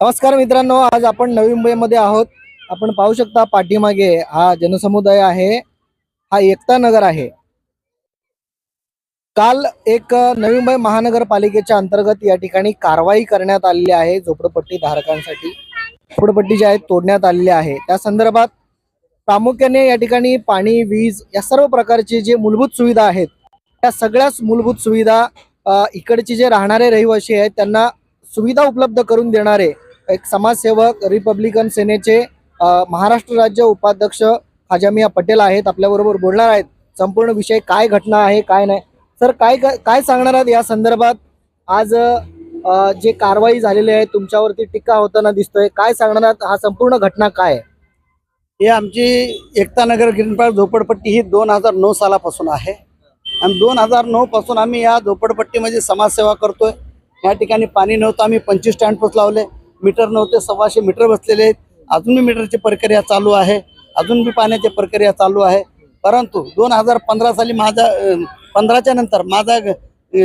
नमस्कार मित्रांनो आज आपण नवी मुंबईमध्ये आहोत. आपण पाहू शकता पाठीमागे हा जनसमुदाय आहे. हा एकता नगर आहे. काल एक नवी मुंबई महानगरपालिकेच्या अंतर्गत या ठिकाणी कारवाई करण्यात आलेली आहे झोपडपट्टी धारकांसाठी. झोपडपट्टी ज्या आहेत तोडण्यात आलेली आहे. त्या संदर्भात प्रामुख्याने या ठिकाणी पाणी वीज या सर्व प्रकारची जे मूलभूत सुविधा आहेत त्या सगळ्याच मूलभूत सुविधा इकडची इकडचे जे राहणारे रहिवासी आहेत त्यांना सुविधा उपलब्ध करून देणारे एक समाजसेवक रिपब्लिकन सेनेचे महाराष्ट्र राज्य उपाध्यक्ष खाजामिया पटेल आहेत आपल्याबरोबर बोलणार आहेत. संपूर्ण विषय काय घटना आहे काय नाही. सर काय काय सांगणार आहात या संदर्भात? आज जे कारवाई झालेली आहे तुमच्यावरती टीका होताना दिसतोय. काय सांगणार आहात? हा संपूर्ण घटना काय आहे? हे आमची एकतानगर ग्रीनपार्क झोपडपट्टी ही दोन हजार नऊ सालापासून आहे. आणि दोन हजार नऊ पासून आम्ही या झोपडपट्टीमध्ये समाजसेवा करतोय. या ठिकाणी पाणी नव्हतं आम्ही पंचवीस स्टँड लावले. मीटर नव्हते सव्वाशे मीटर बसलेले आहेत. अजून मीटरची प्रक्रिया चालू आहे. अजून बी पाण्याची प्रक्रिया चालू आहे. परंतु दोन हजार पंधरा साली माझा पंधराच्या नंतर माझा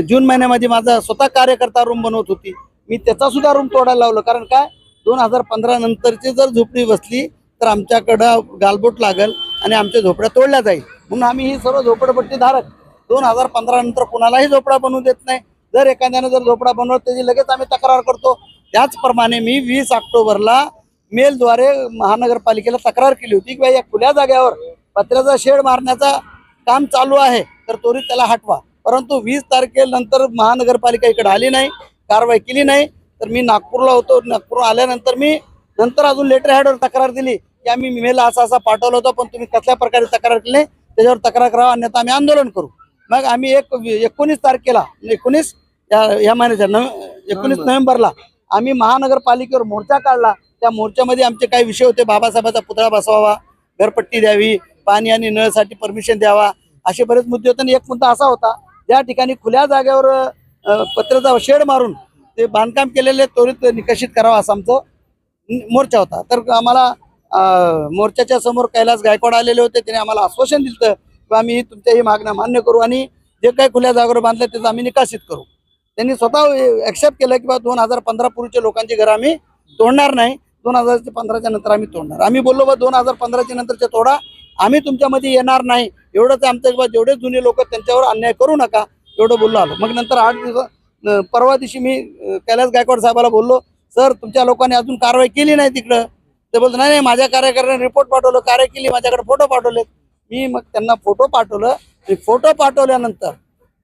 जून महिन्यामध्ये माझा स्वतः कार्यकर्ता रूम बनवत होती. मी त्याचा सुद्धा रूम तोडायला लावलं. कारण काय? दोन हजार पंधरा नंतरची जर झोपडी बसली तर आमच्याकडं गालबोट लागल आणि आमच्या झोपड्या तोडल्या जाईल. म्हणून आम्ही ही सर्व झोपडपट्टी धारक दोन हजार पंधरा नंतर कुणालाही झोपडा बनवू देत नाही. जर एखाद्यानं जर झोपडा बनवत त्याची लगेच आम्ही तक्रार करतो. त्याचप्रमाणे मी वीस ऑक्टोबरला मेलद्वारे महानगरपालिकेला तक्रार केली होती की या खुल्या जाग्यावर पत्र्याचा शेड मारण्याचा काम चालू आहे तर त्वरित त्याला हटवा. परंतु वीस तारखेनंतर महानगरपालिका इकडे आली नाही कारवाई केली नाही तर मी नागपूरला होतो. नागपूर आल्यानंतर मी नंतर अजून लेटर हॅडवर तक्रार दिली की आम्ही मेल असा असा पाठवला होता पण तुम्ही कसल्या प्रकारे तक्रार केली नाही, त्याच्यावर तक्रार करावा अन्यथा आम्ही आंदोलन करू. मग आम्ही एक एकोणीस तारखेला एकोणीस या या महिन्याच्या नव एकोणीस नोव्हेंबरला आम्ही महानगरपालिकेवर मोर्चा काढला. त्या मोर्चामध्ये आमचे काही विषय होते. बाबासाहेबाचा पुतळा बसवावा घरपट्टी द्यावी पाणी आणि नळसाठी परमिशन द्यावा असे बरेच मुद्दे होते. आणि एक मुद्दा असा होता ज्या ठिकाणी खुल्या जागेवर पत्र्याचा शेड मारून ते बांधकाम केलेले त्वरित निकषित करावं असा आमचं मोर्चा होता. तर आम्हाला मोर्चाच्या समोर कैलास गायकवाड आलेले होते. त्याने आम्हाला आश्वासन दिलं की आम्ही तुमच्या ही मागण्या मान्य करू आणि जे काही खुल्या जागेवर बांधलं त्याचा आम्ही निकासित करू. त्यांनी स्वतः ऍक्सेप्ट केलं की बा दोन हजार पंधरा पूर्वीच्या लोकांची घरं आम्ही तोडणार नाही. दोन हजार पंधराच्या नंतर आम्ही तोडणार. आम्ही बोललो बा दोन हजार पंधराच्या नंतरच्या तोडा. आम्ही तुमच्यामध्ये येणार नाही. एवढंच आमचं बा जेवढे जुने लोक त्यांच्यावर अन्याय करू नका. एवढं बोललो आलो. मग नंतर आठ दिवस परवा दिवशी मी कैलास गायकवाड साहेबाला बोललो सर तुमच्या लोकांनी अजून कारवाई केली नाही तिकडं. ते बोलतो नाही नाही माझ्या कार्यकर्त्याने रिपोर्ट पाठवलं कार्य केली माझ्याकडे फोटो पाठवले मी मग त्यांना फोटो पाठवलं. फोटो पाठवल्यानंतर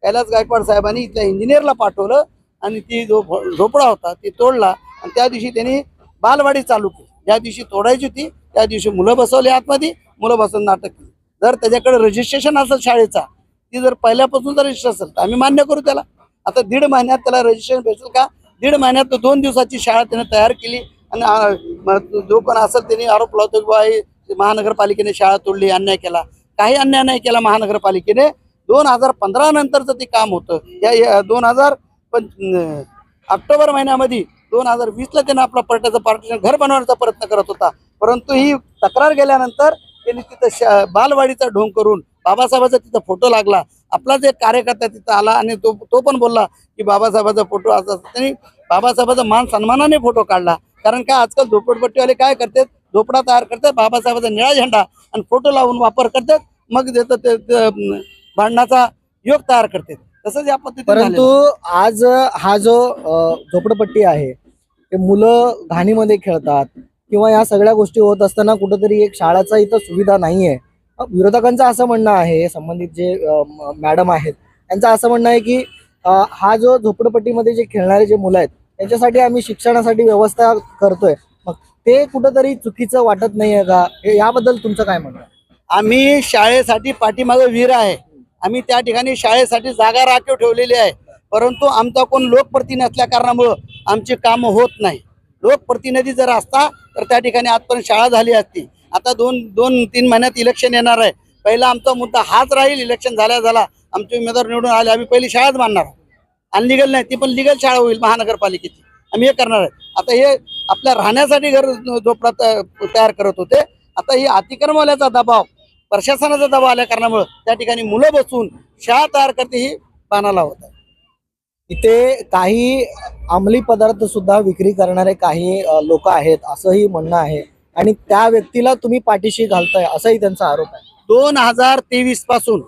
कैलास गायकवाड साहेबांनी इथल्या इंजिनियरला पाठवलं आणि ती जो झोपडा होता ती तोडला. आणि त्या दिवशी त्यांनी बालवाडी चालू केली. ज्या दिवशी तोडायची होती त्या दिवशी मुलं बसवली आतमध्ये मुलं बसवून नाटक केली. जर त्याच्याकडे रजिस्ट्रेशन असेल शाळेचा ती जर पहिल्यापासून जर रजिस्टर असेल तर आम्ही मान्य करू त्याला. आता दीड महिन्यात त्याला रजिस्ट्रेशन भेटेल का? दीड महिन्यात दोन दिवसाची शाळा त्याने तयार केली. आणि जो कोण असेल त्यांनी आरोप लावतो की बा हे महानगरपालिकेने शाळा तोडली अन्याय केला. काही अन्याय नाही केला महानगरपालिकेने. दोन हजार पंधरा नंतरचं ते काम होतं. या दोन हजार पण ऑक्टोबर महिन्यामध्ये दोन हजार वीसला त्यांना आपला पर्यटनाचं पार्टीशन घर बनवण्याचा प्रयत्न करत होता. परंतु ही तक्रार गेल्यानंतर त्यांनी तिथं बालवाडीचा ढोंग करून बाबासाहेबाचा तिथं फोटो लागला. आपला जे कार्यकर्ता तिथं आला आणि तो तो पण बोलला की बाबासाहेबाचा फोटो असा त्यांनी बाबासाहेबाचा मान सन्मानाने फोटो काढला. कारण काय आजकाल झोपडपट्टीवाले काय करतात? झोपडा तयार करतात बाबासाहेबाचा निळा झेंडा आणि फोटो लावून वापर करतात. मग देतात ते ते, भांडणाचा योग तयार करतात तसंच या पद्धतीने परंतु झालेलं. आज हा जो अ, झोपडपट्टी आहे ते मुलं घाणीमध्ये खेळतात किंवा या सगळ्या गोष्टी होत असताना कुठंतरी एक शाळाचा इथं सुविधा नाहीये अ, विरोधकांचं असं म्हणणं आहे संबंधित जे अ, म- मॅडम आहेत त्यांचं असं म्हणणं आहे की अ, हा जो झोपडपट्टीमध्ये जे खेळणारे जे मुलं आहेत त्यांच्यासाठी आम्ही शिक्षणासाठी व्यवस्था करतोय मग ते कुठंतरी चुकीचं वाटत नाहीये का हे याबद्दल तुमचं काय म्हणणं आहे? आम्ही शाळेसाठी पाठीमागे विहीर आहे आम्ही त्या ठिकाणी शाळेसाठी जागा राखीव ठेवलेली आहे. परंतु आमचा कोण लोकप्रतिनिधी असल्या कारणामुळं आमची कामं होत नाही. लोकप्रतिनिधी जर असता तर त्या ठिकाणी आजपर्यंत शाळा झाली असती. आता दोन दोन तीन महिन्यात इलेक्शन येणार आहे. पहिला आमचा मुद्दा हाच राहील इलेक्शन झाल्या झाला आमचे उमेदवार निवडून आले आम्ही पहिली शाळाच बांधणार लिगल नाही ती पण लिगल शाळा होईल महानगरपालिकेची. आम्ही हे करणार आहे आता हे आपल्या राहण्यासाठी घर झोपडा तयार करत होते आता हे अतिक्रमवाल्याचा दबाव प्रशासनाचा दबाव आल्या कारणामुळं त्या ठिकाणी मुलं बसून शाळा तयार करते ही पानाला होत आहे. इथे काही अंमली पदार्थ सुद्धा विक्री करणारे काही लोक आहेत असंही म्हणणं आहे. आणि त्या व्यक्तीला तुम्ही पाठीशी घालताय असाही त्यांचा आरोप आहे. दोन हजार तेवीसपासून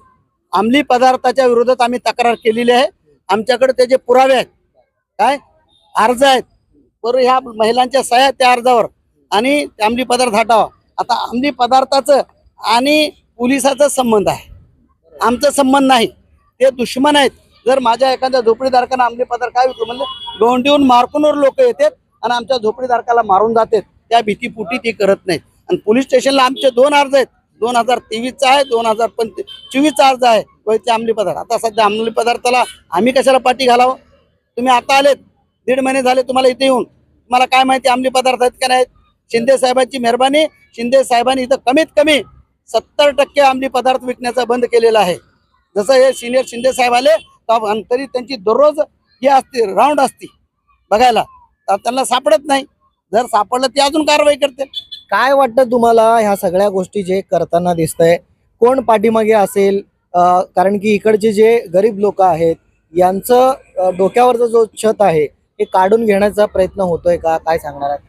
अंमली पदार्थाच्या विरोधात आम्ही तक्रार केलेली आहे. आमच्याकडे त्याचे पुरावे आहेत काय? अर्ज आहेत. बरोबर ह्या महिलांच्या सह्या त्या अर्जावर. आणि अंमली पदार्थ हटावा. आता अंमली पदार्थाचं आणि पोलिसाचा संबंध आहे. आमचा संबंध नाही. ते दुश्मन आहेत. जर माझ्या एखाद्या झोपडीधारकांना अंमली पदार्थ काय विकू म्हणजे गोंडीहून मार्कूनवर लोक येतात आणि आमच्या झोपडीधारकाला मारून जातात. त्या भीतीपुटी ती करत नाहीत. आणि पोलीस स्टेशनला आमचे दोन अर्ज आहेत. दोन हजार तेवीसचा आहे दोन हजार पंच चोवीसचा अर्ज आहे. वैचे अंमली पदार्थ. आता सध्या अंमली पदार्थाला आम्ही कशाला पाठी घालावं? तुम्ही आता आलेत. दीड महिने झाले तुम्हाला इथे येऊन. तुम्हाला काय माहिती अंमली पदार्थ आहेत का नाहीत? शिंदे साहेबांची मेहरबानी. शिंदे साहेबांनी इथं कमीत कमी सत्तर टक्के अंमली पदार्थ विकण्याचा बंद केलेला आहे. जसं हे सिनियर शिंदे साहेब आले तर तरी त्यांची दररोज हे असते राऊंड असती. बघायला. तर त्यांना सापडत नाही. जर सापडलं ते अजून कारवाई करते. काय वाटतं तुम्हाला ह्या सगळ्या गोष्टी जे करताना दिसतंय? कोण पाठीमागे असेल? कारण की इकडचे जे गरीब लोक आहेत यांचं डोक्यावरचं डोक्यावरचा जो छत आहे हे काढून घेण्याचा प्रयत्न होतोय का? काय सांगणार आहे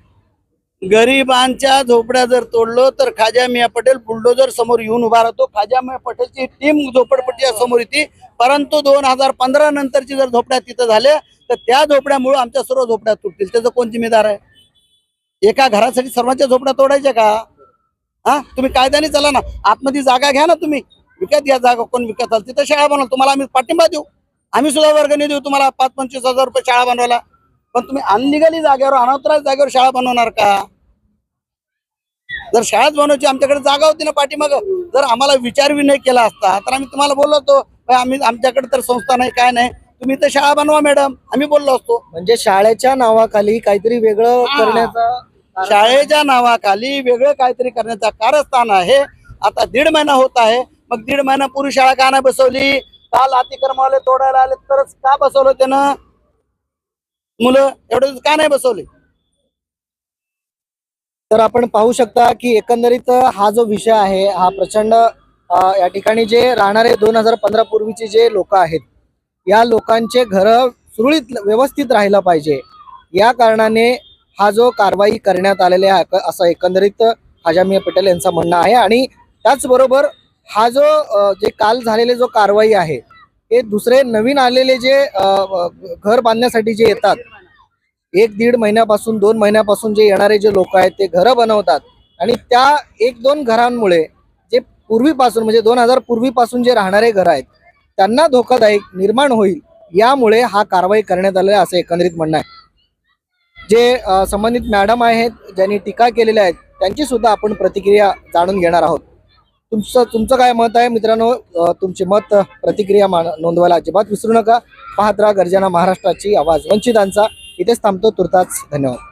गरिबांच्या झोपड्या जर तोडलो तर खाजा मिया पटेल बुलडोजर समोर येऊन उभा राहतो. खाजा मिया पटेलची टीम झोपडपट्टी समोर येते. परंतु दोन हजार पंधरा नंतरची जर झोपड्या तिथं झाल्या तर त्या झोपड्यामुळे आमच्या सर्व झोपड्या तुटतील. त्याचं कोण जिम्मेदार आहे? एका घरासाठी सर्वांच्या झोपड्या तोडायच्या का? हा? तुम्ही कायद्याने चला ना. आतमध्ये जागा घ्या ना तुम्ही. विकत घ्या जागा. कोण विकत आल तिथं शाळा बनवा तुम्हाला आम्ही पाठिंबा देऊ. आम्ही सुद्धा वर्गणी देऊ तुम्हाला. पाच पंचवीस हजार रुपये शाळा बनवायला. पण तुम्ही अनलिगली जागेवर अनौतराज जागेवर शाळा बनवणार का? जर शाळाच बनवायची आमच्याकडे जागा होती ना पाठीमाग. जर आम्हाला विचार विनय केला असता तर आम्ही तुम्हाला बोललो होतो "बाई, आम्ही आमच्याकडे तर संस्था नाही काय नाही. तुम्ही तर शाळा बनवा मॅडम. आम्ही बोललो असतो. म्हणजे शाळेच्या नावाखाली काहीतरी वेगळं. करण्याचा शाळेच्या नावाखाली वेगळं काहीतरी करण्याचा कारस्थान आहे. आता दीड महिना होत आहे. मग दीड महिन्यापूर्वी शाळा का नाही बसवली? काल अतिक्रमवाले तोडायला आले तरच का बसवलं त्यानं? मुलं एवढं का नाही बसवले? तर आपण पाहू शकता की एकंदरीत हा जो विषय आहे हा प्रचंड या ठिकाणी जे राहणारे दोन हजार पंधरा पूर्वीचे जे लोक आहेत या लोकांचे घर सुरळीत व्यवस्थित राहिलं पाहिजे. या कारणाने हा जो कारवाई करण्यात आलेली आहे असं एकंदरीत हाजामिया पटेल यांचं म्हणणं आहे. आणि त्याचबरोबर हा जो जे काल झालेले जो कारवाई आहे हे दुसरे नवीन आलेले जे घर बांधण्यासाठी जे येतात एक दीड महिन्यापासून दोन महिन्यापासून जे येणारे जे लोक आहेत ते घरं बनवतात. आणि त्या एक दोन घरांमुळे जे पूर्वीपासून म्हणजे दोन हजार पूर्वीपासून जे राहणारे घर आहेत त्यांना धोकादायक निर्माण होईल यामुळे हा कारवाई करण्यात आलेला आहे असं एकंदरीत म्हणणं आहे. जे संबंधित मॅडम आहेत ज्यांनी टीका केलेल्या आहेत त्यांची सुद्धा आपण प्रतिक्रिया जाणून घेणार आहोत. तुमचं तुमचं काय मत आहे? मित्रांनो तुमचे मत प्रतिक्रिया नोंदवायला अजिबात विसरू नका. पाहत राहा गर्जना महाराष्ट्राची आवाज. वंचितांचा. इथेच थांबतो तुर्ताच धन्यवाद.